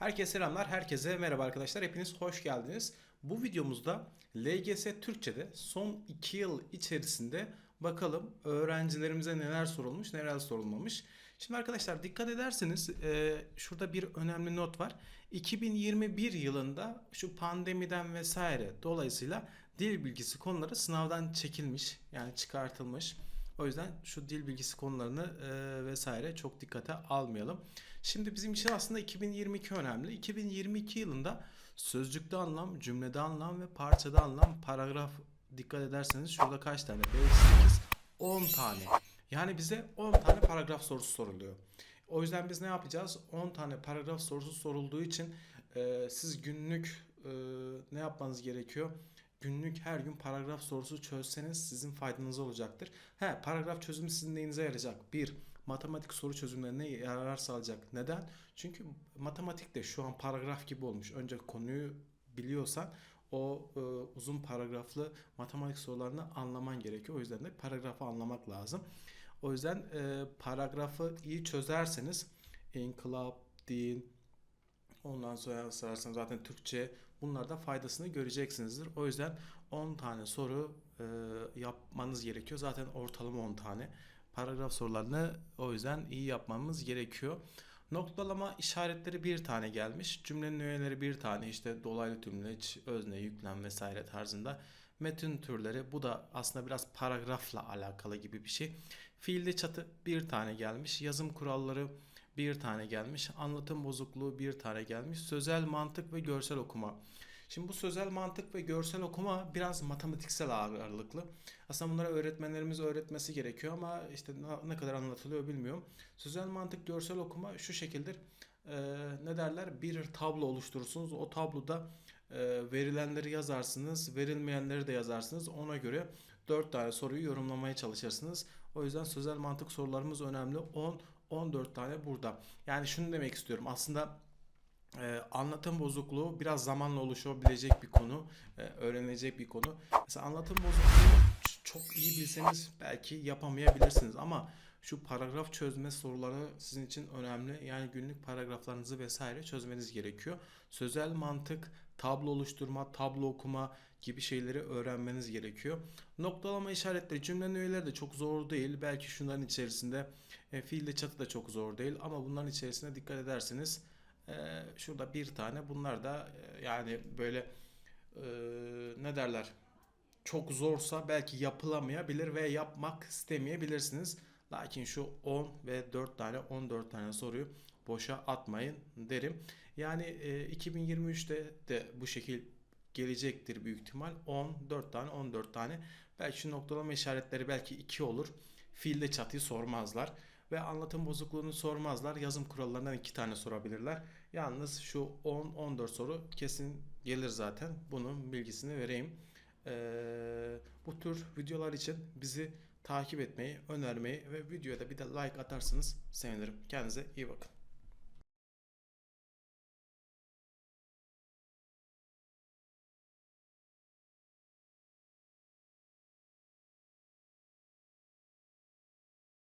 Herkese selamlar, herkese merhaba arkadaşlar. Hepiniz hoş geldiniz. Bu videomuzda LGS Türkçe'de son 2 yıl içerisinde bakalım öğrencilerimize neler sorulmuş, neler sorulmamış. Şimdi arkadaşlar dikkat ederseniz e, şurada bir önemli not var. 2021 yılında şu pandemiden vesaire dolayısıyla dil bilgisi konuları sınavdan çekilmiş yani çıkartılmış. O yüzden şu dil bilgisi konularını e, vesaire çok dikkate almayalım. Şimdi bizim için aslında 2022 önemli. 2022 yılında sözcükte anlam, cümlede anlam ve parçada anlam, paragraf dikkat ederseniz şurada kaç tane? 5, 8, 10 tane. Yani bize 10 tane paragraf sorusu soruluyor. O yüzden biz ne yapacağız? 10 tane paragraf sorusu sorulduğu için e, siz günlük e, ne yapmanız gerekiyor? Günlük her gün paragraf sorusu çözseniz sizin faydanıza olacaktır. He, paragraf çözümü sizin neyinize yarayacak? Bir, matematik soru çözümlerine yarar sağlayacak. Neden? Çünkü matematik de şu an paragraf gibi olmuş. Önce konuyu biliyorsan o e, uzun paragraflı matematik sorularını anlaman gerekiyor. O yüzden de paragrafı anlamak lazım. O yüzden e, paragrafı iyi çözerseniz inkılap, din, ondan sonra sorarsanız zaten Türkçe bunlarda faydasını göreceksinizdir. O yüzden 10 tane soru e, yapmanız gerekiyor. Zaten ortalama 10 tane. Paragraf sorularını o yüzden iyi yapmamız gerekiyor. Noktalama işaretleri bir tane gelmiş. Cümlenin öğeleri bir tane işte dolaylı tümleç, özne, yüklem vesaire tarzında. Metin türleri bu da aslında biraz paragrafla alakalı gibi bir şey. Fiilde çatı bir tane gelmiş. Yazım kuralları bir tane gelmiş. Anlatım bozukluğu bir tane gelmiş. Sözel mantık ve görsel okuma. Şimdi bu sözel mantık ve görsel okuma biraz matematiksel ağırlıklı. Aslında bunları öğretmenlerimiz öğretmesi gerekiyor ama işte ne kadar anlatılıyor bilmiyorum. Sözel mantık, görsel okuma şu şekildir. Ee, ne derler? Bir tablo oluşturursunuz. O tabloda e, verilenleri yazarsınız, verilmeyenleri de yazarsınız. Ona göre 4 tane soruyu yorumlamaya çalışırsınız. O yüzden sözel mantık sorularımız önemli. 10 14 tane burada. Yani şunu demek istiyorum. Aslında e, anlatım bozukluğu biraz zamanla oluşabilecek bir konu, e, öğrenilecek bir konu. Mesela anlatım bozukluğu çok iyi bilseniz belki yapamayabilirsiniz ama şu paragraf çözme soruları sizin için önemli. Yani günlük paragraflarınızı vesaire çözmeniz gerekiyor. Sözel mantık, tablo oluşturma, tablo okuma gibi şeyleri öğrenmeniz gerekiyor. Noktalama işaretleri, cümlenin öğeleri de çok zor değil. Belki şunların içerisinde e, fiilde çatı da çok zor değil ama bunların içerisine dikkat ederseniz e, şurada bir tane bunlar da e, yani böyle e, ne derler çok zorsa belki yapılamayabilir ve yapmak istemeyebilirsiniz. Lakin şu 10 ve 4 tane 14 tane soruyu boşa atmayın derim. Yani e, 2023'te de bu şekil gelecektir büyük ihtimal. 14 tane 14 tane. Belki noktalama işaretleri belki 2 olur. Fiilde çatıyı sormazlar. Ve anlatım bozukluğunu sormazlar. Yazım kurallarından 2 tane sorabilirler. Yalnız şu 10-14 soru kesin gelir zaten. Bunun bilgisini vereyim. Ee, bu tür videolar için bizi takip etmeyi, önermeyi ve videoya da bir de like atarsanız sevinirim. Kendinize iyi bakın.